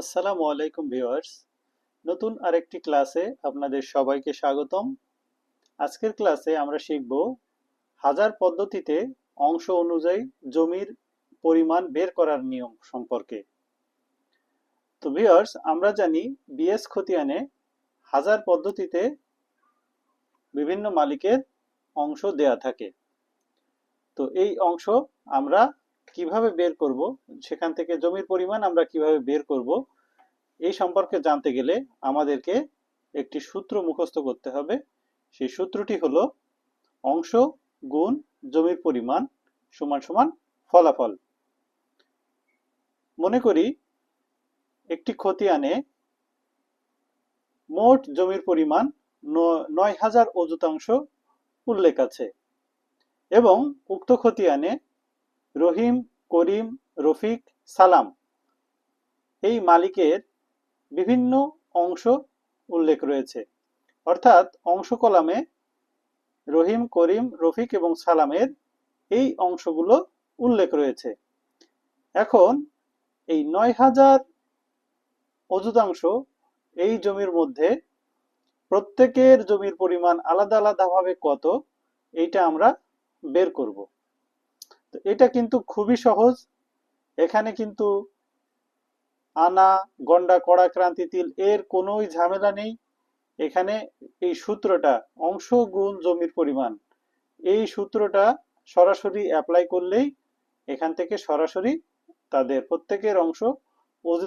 আসসালামু আলাইকুম ভিউয়ার্স। নতুন আরেকটি ক্লাসে আপনাদের সবাইকে স্বাগতম। আজকের ক্লাসে আমরা শিখব হাজার পদ্ধতিতে অংশ অনুযায়ী জমির পরিমাণ বের করার নিয়ম সম্পর্কে। তো ভিউয়ার্স, আমরা জানি বিএস খতিয়ানে হাজার পদ্ধতিতে বিভিন্ন মালিকের অংশ দেয়া থাকে। তো এই অংশ আমরা কীভাবে বের করব, সেখান থেকে জমির পরিমাণ আমরা কীভাবে বের করব, এই সম্পর্কে জানতে গেলে আমাদেরকে একটি সূত্র মুখস্থ করতে হবে। সেই সূত্রটি হলো অংশ গুণ জমির পরিমাণ সমান সমান ফলাফল। মনে করি একটি খতিয়ানে মোট জমির পরিমাণ নয় হাজার অযুতাংশ উল্লেখ আছে এবং উক্ত খতিয়ানে রহিম, করিম, রফিক, সালাম। এই মালিকের বিভিন্ন অংশ উল্লেখ রয়েছে। অর্থাৎ অংশ কলামে রহিম, করিম, রফিক এবং সালামের এই অংশগুলো উল্লেখ রয়েছে। এখন এই নয় হাজার অযুতাংশ এই জমির মধ্যে প্রত্যেকের জমির পরিমাণ আলাদা আলাদাভাবে কত, এইটা আমরা বের করব। এটা কিন্তু খুবই সহজ। এখানে কিন্তু আনা, গন্ডা, কড়া, ক্রান্তি তিল এর কোনোই ঝামেলা নেই। এখানে এই সূত্রটা, অংশ গুণ জমির পরিমাণ, এই সূত্রটা সরাসরি অ্যাপ্লাই করলেই এখান থেকে সরাসরি তাদের প্রত্যেকের অংশ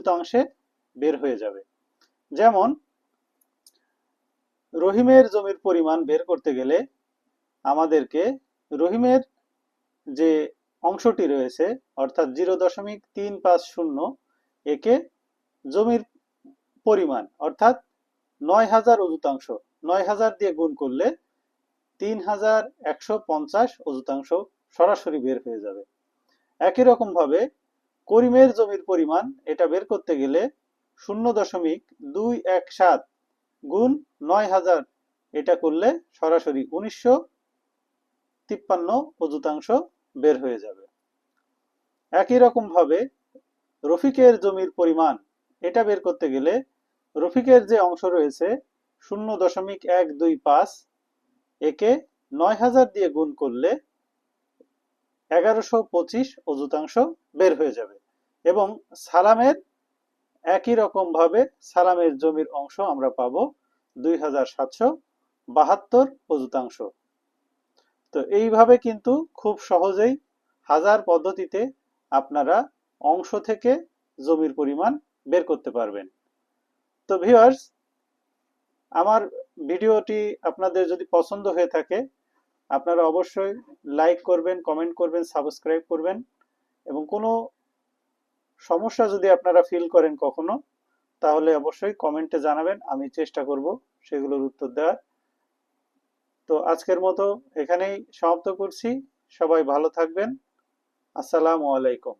অংশে বের হয়ে যাবে। যেমন, রহিমের জমির পরিমাণ বের করতে গেলে আমাদেরকে রহিমের যে অংশটি রয়েছে, অর্থাৎ জিরো দশমিক তিন পাঁচ শূন্য, একে জমির পরিমাণ, অর্থাৎ নয় হাজার অযুতাংশ। নয় হাজার দিয়ে গুণ করলে তিন হাজার একশো পঞ্চাশ অযুতাংশ সরাসরি বের হয়ে যাবে। একই রকম ভাবে করিমের জমির পরিমাণ, এটা বের করতে গেলে শূন্য দশমিক দুই এক সাত গুণ নয় হাজার, এটা করলে সরাসরি উনিশশো তিপ্পান্ন অযুতাংশ বের হয়ে যাবে। একই রকম ভাবে রফিকের জমির পরিমাণ এটা বের করতে গেলে রফিকের যে অংশ রয়েছে শূন্য দশমিক এক দুই পাঁচ, একে নয় হাজার দিয়ে গুণ করলে এগারোশো পঁচিশ অযুতাংশ বের হয়ে যাবে। এবং সালামের একই রকম ভাবে সালামের জমির অংশ আমরা পাব দুই হাজার সাতশো বাহাত্তর অযুতাংশ। তো এইভাবে কিন্তু খুব সহজেই হাজার পদ্ধতিতে আপনারা অংশ থেকে জমির পরিমাণ বের করতে পারবেন। তো ভিউয়ার্স আমার ভিডিওটি আপনাদের যদি পছন্দ হয়ে থাকে, আপনারা অবশ্যই লাইক করবেন কমেন্ট করবেন সাবস্ক্রাইব করবেন এবং কোনো সমস্যা যদি আপনারা ফিল করেন কখনো, তাহলে অবশ্যই কমেন্টে জানাবেন, আমি চেষ্টা করব সেগুলোর উত্তর দেওয়ার। তো আজকের মতো এখানেই সমাপ্ত করছি। সবাই ভালো থাকবেন। আসসালামু আলাইকুম।